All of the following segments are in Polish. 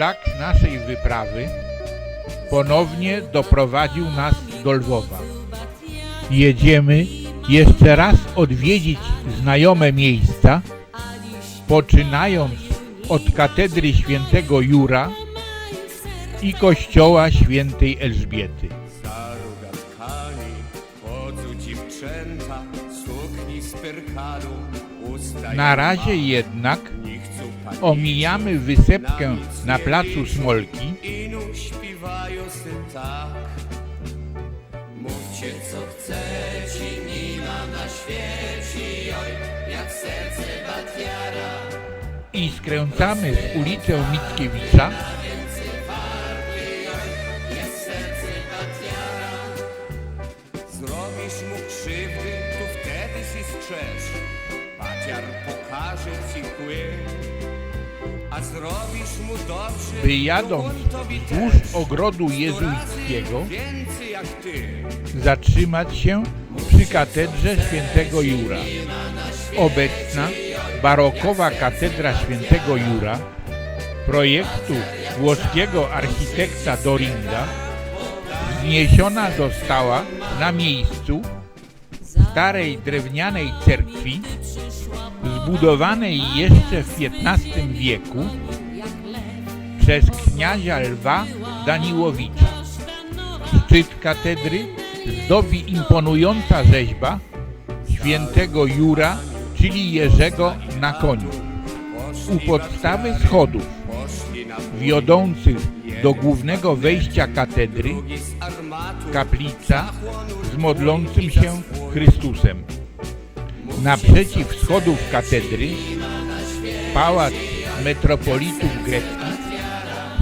Szlak naszej wyprawy ponownie doprowadził nas do Lwowa. Jedziemy jeszcze raz odwiedzić znajome miejsca, poczynając od katedry świętego Jura i kościoła świętej Elżbiety. Starogatkani, dziewczęta, sukni z perkalu, Na razie jednak omijamy wysepkę na placu Smolki, Inu śpiewają sy tak. Mówcie co chcecie, na świecie, oj, jak serce batwiara. i skręcamy w ulicę Mickiewicza, tobie wzdłuż ogrodu jezuickiego zatrzymać się przy katedrze świętego Jura. Obecna barokowa katedra świętego Jura projektu włoskiego architekta Doringa wzniesiona została na miejscu starej drewnianej cerkwi zbudowanej jeszcze w XV wieku przez kniazia Lwa Daniłowicza. Szczyt katedry zdobi imponująca rzeźba świętego Jura, czyli Jerzego na koniu. U podstawy schodów wiodących do głównego wejścia katedry. Kaplica z modlącym się Chrystusem. Naprzeciw schodów katedry pałac metropolitów greckich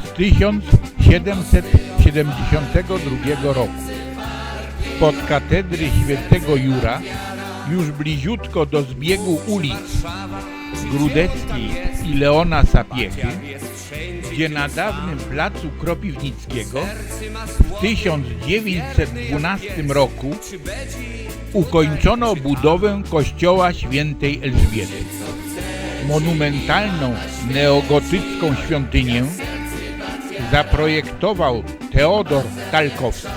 z 1772 roku. Pod katedry świętego Jura, już bliziutko do zbiegu ulic Grudeckiej i Leona Sapiechy, gdzie na dawnym placu Kropiwnickiego w 1912 roku ukończono budowę kościoła świętej Elżbiety. Monumentalną neogotycką świątynię zaprojektował Teodor Talkowski,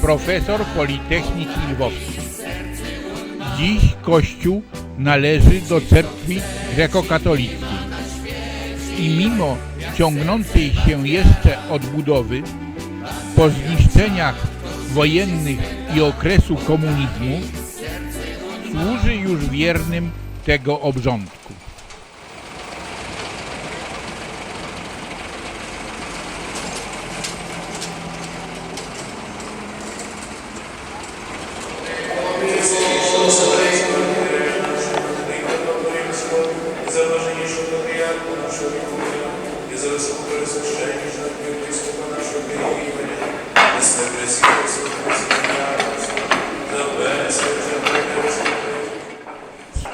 profesor Politechniki Lwowskiej. Dziś kościół należy do cerkwi grekokatolickiej i mimo ciągnącej się jeszcze odbudowy po zniszczeniach wojennych i okresu komunizmu służy już wiernym tego obrządku.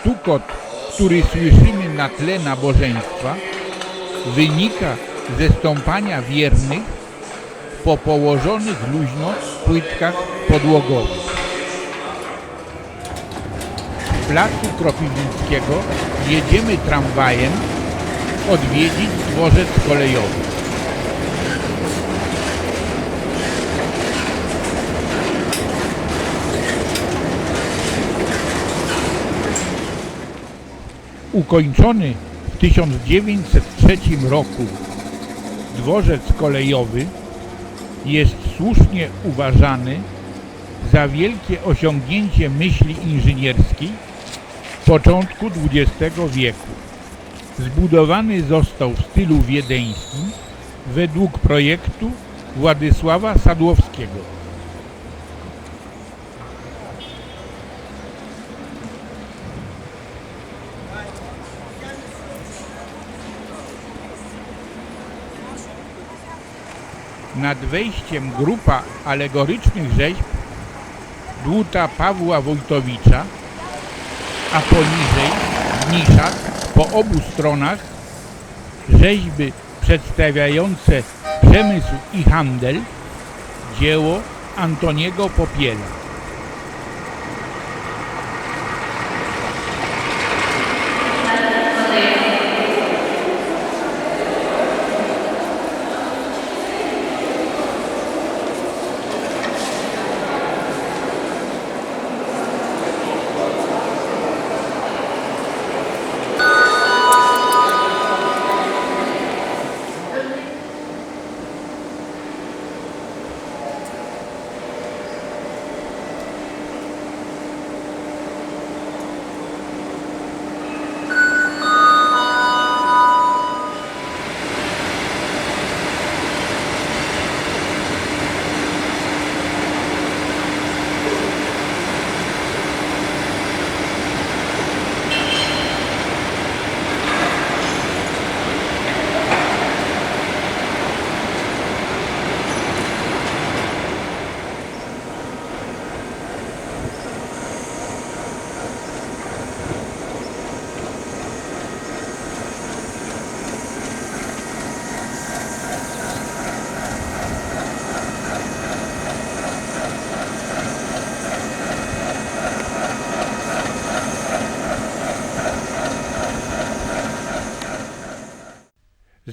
Stukot, który słyszymy na tle nabożeństwa, wynika ze stąpania wiernych po położonych luźno płytkach podłogowych. Z placu Kropiwnickiego jedziemy tramwajem odwiedzić dworzec kolejowy. Ukończony w 1903 roku dworzec kolejowy jest słusznie uważany za wielkie osiągnięcie myśli inżynierskiej początku XX wieku. Zbudowany został w stylu wiedeńskim według projektu Władysława Sadłowskiego. Nad wejściem grupa alegorycznych rzeźb dłuta Pawła Wojtowicza, a poniżej w niszach po obu stronach rzeźby przedstawiające przemysł i handel, dzieło Antoniego Popiela.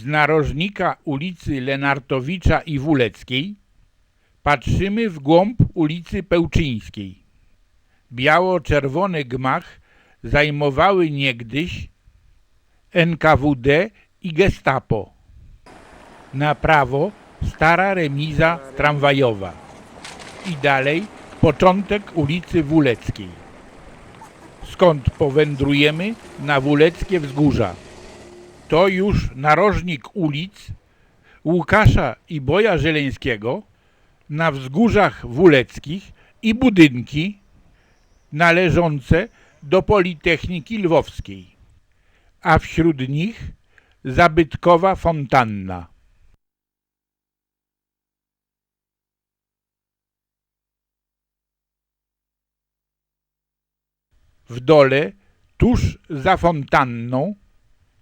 Z narożnika ulicy Lenartowicza i Wuleckiej patrzymy w głąb ulicy Pełczyńskiej. Biało-czerwony gmach zajmowały niegdyś NKWD i Gestapo. Na prawo stara remiza tramwajowa i dalej początek ulicy Wuleckiej. Skąd powędrujemy na Wuleckie Wzgórza. To już narożnik ulic Łukasza i Boja Żeleńskiego na wzgórzach wuleckich i budynki należące do Politechniki Lwowskiej, a wśród nich zabytkowa fontanna. W dole, tuż za fontanną,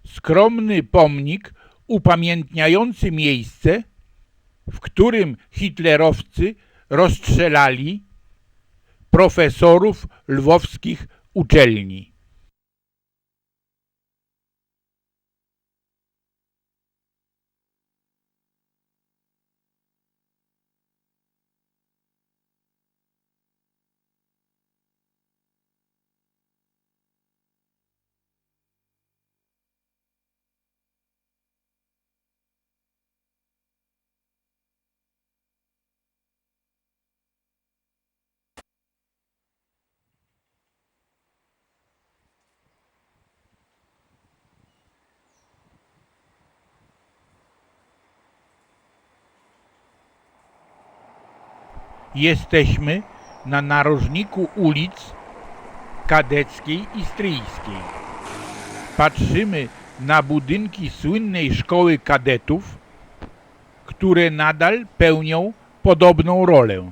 skromny pomnik upamiętniający miejsce, w którym hitlerowcy rozstrzelali profesorów lwowskich uczelni. Jesteśmy na narożniku ulic Kadeckiej i Stryjskiej. Patrzymy na budynki słynnej szkoły kadetów, które nadal pełnią podobną rolę.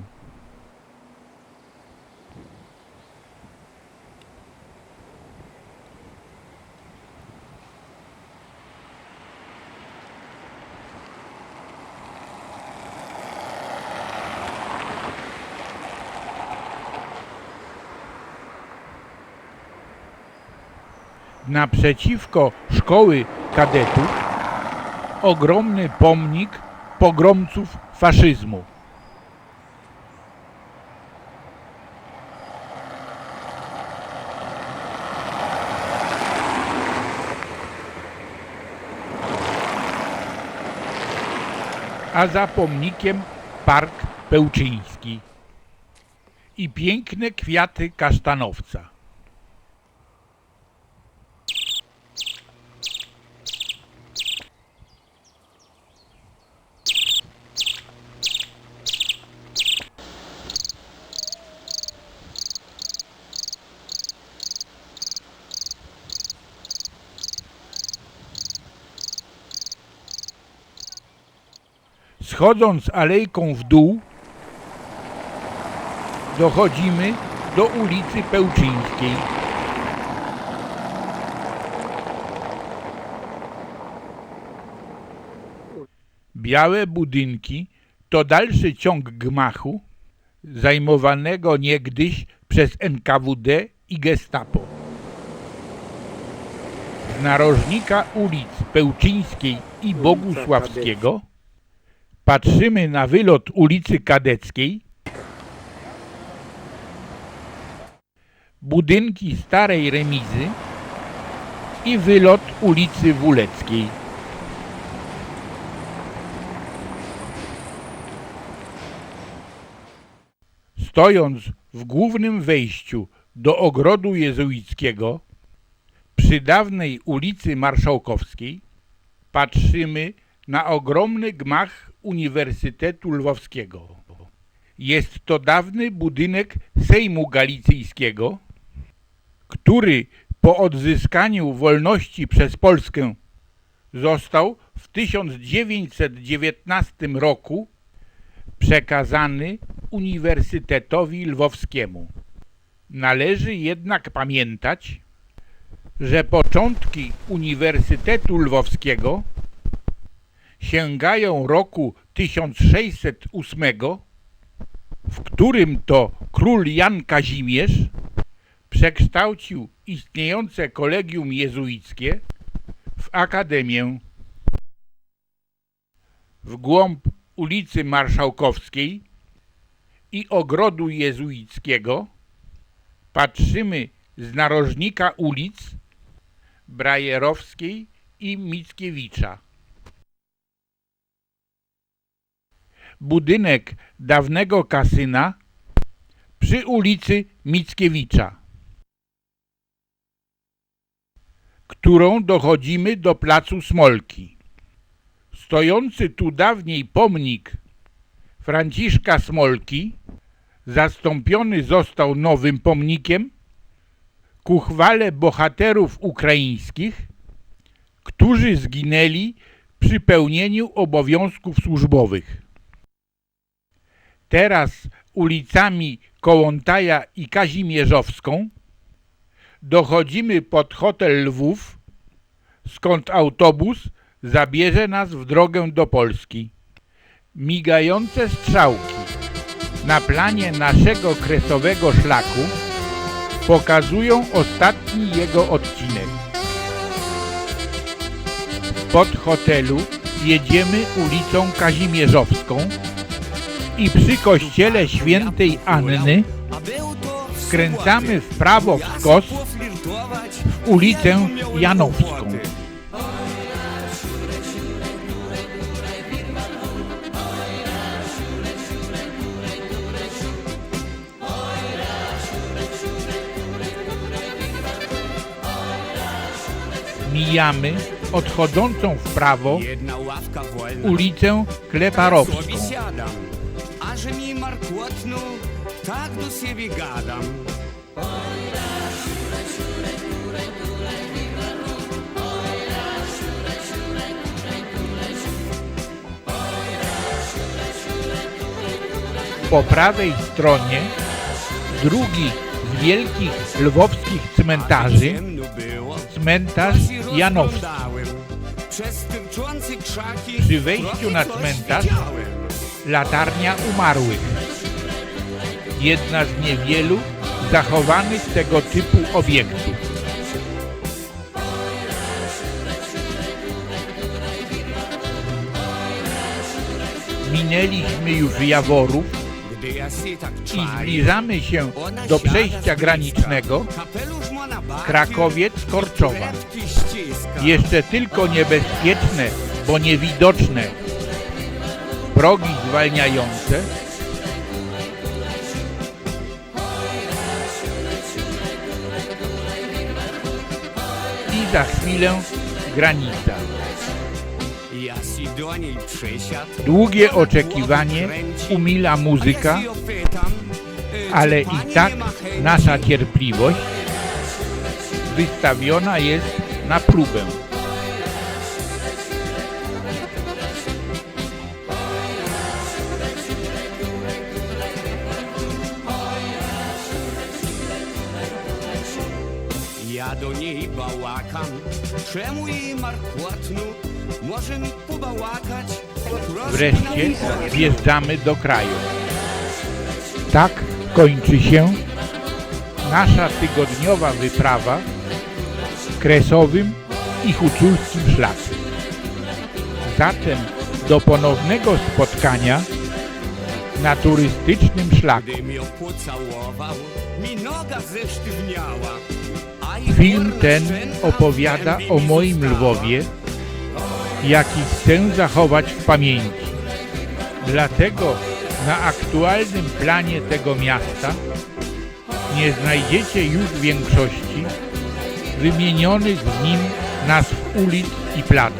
Naprzeciwko szkoły kadetów ogromny pomnik pogromców faszyzmu. A za pomnikiem park Pełczyński i piękne kwiaty kasztanowca. Schodząc alejką w dół, dochodzimy do ulicy Pełczyńskiej. Białe budynki to dalszy ciąg gmachu zajmowanego niegdyś przez NKWD i Gestapo. Z narożnika ulic Pełczyńskiej i Bogusławskiego patrzymy na wylot ulicy Kadeckiej, budynki starej remizy i wylot ulicy Wuleckiej. Stojąc w głównym wejściu do ogrodu jezuickiego przy dawnej ulicy Marszałkowskiej patrzymy na ogromny gmach Uniwersytetu Lwowskiego. Jest to dawny budynek Sejmu Galicyjskiego, który po odzyskaniu wolności przez Polskę został w 1919 roku przekazany Uniwersytetowi Lwowskiemu. Należy jednak pamiętać, że początki Uniwersytetu Lwowskiego sięgają roku 1608, w którym to król Jan Kazimierz przekształcił istniejące kolegium jezuickie w akademię. w głąb ulicy Marszałkowskiej i ogrodu jezuickiego patrzymy z narożnika ulic Brajerowskiej i Mickiewicza. Budynek dawnego kasyna przy ulicy Mickiewicza, którą dochodzimy do placu Smolki. Stojący tu dawniej pomnik Franciszka Smolki zastąpiony został nowym pomnikiem ku chwale bohaterów ukraińskich, którzy zginęli przy pełnieniu obowiązków służbowych. Teraz ulicami Kołątaja i Kazimierzowską dochodzimy pod hotel Lwów, skąd autobus zabierze nas w drogę do Polski. Migające strzałki na planie naszego kresowego szlaku pokazują ostatni jego odcinek. Pod hotelu jedziemy ulicą Kazimierzowską i przy kościele świętej Anny skręcamy w prawo w Kos w ulicę Janowską. mijamy odchodzącą w prawo ulicę Kleparowską płotnu tak do siebie gadam. Po prawej stronie drugi z wielkich lwowskich cmentarzy, cmentarz Janowski. Przy wejściu na cmentarz latarnia umarłych. Jedna z niewielu zachowanych tego typu obiektów. Minęliśmy już Jaworów tak i zbliżamy się do przejścia granicznego. Krakowiec-Korczowa. Jeszcze tylko niebezpieczne, bo niewidoczne. Progi zwalniające za chwilę granica. Długie oczekiwanie umila muzyka, ale i tak nasza cierpliwość wystawiona jest na próbę. Ja do niej bałakam, czemu jej markotnu? Może mi pobałakać? Wreszcie wjeżdżamy do kraju. Tak kończy się nasza tygodniowa wyprawa kresowym i huculskim szlakiem. Zatem do ponownego spotkania na turystycznym szlaku. Gdy mnie mi noga zesztywniała. Film ten opowiada o moim. Lwowie, jaki chcę zachować w pamięci. Dlatego na aktualnym planie tego miasta nie znajdziecie już większości wymienionych w nim nazw ulic i placów.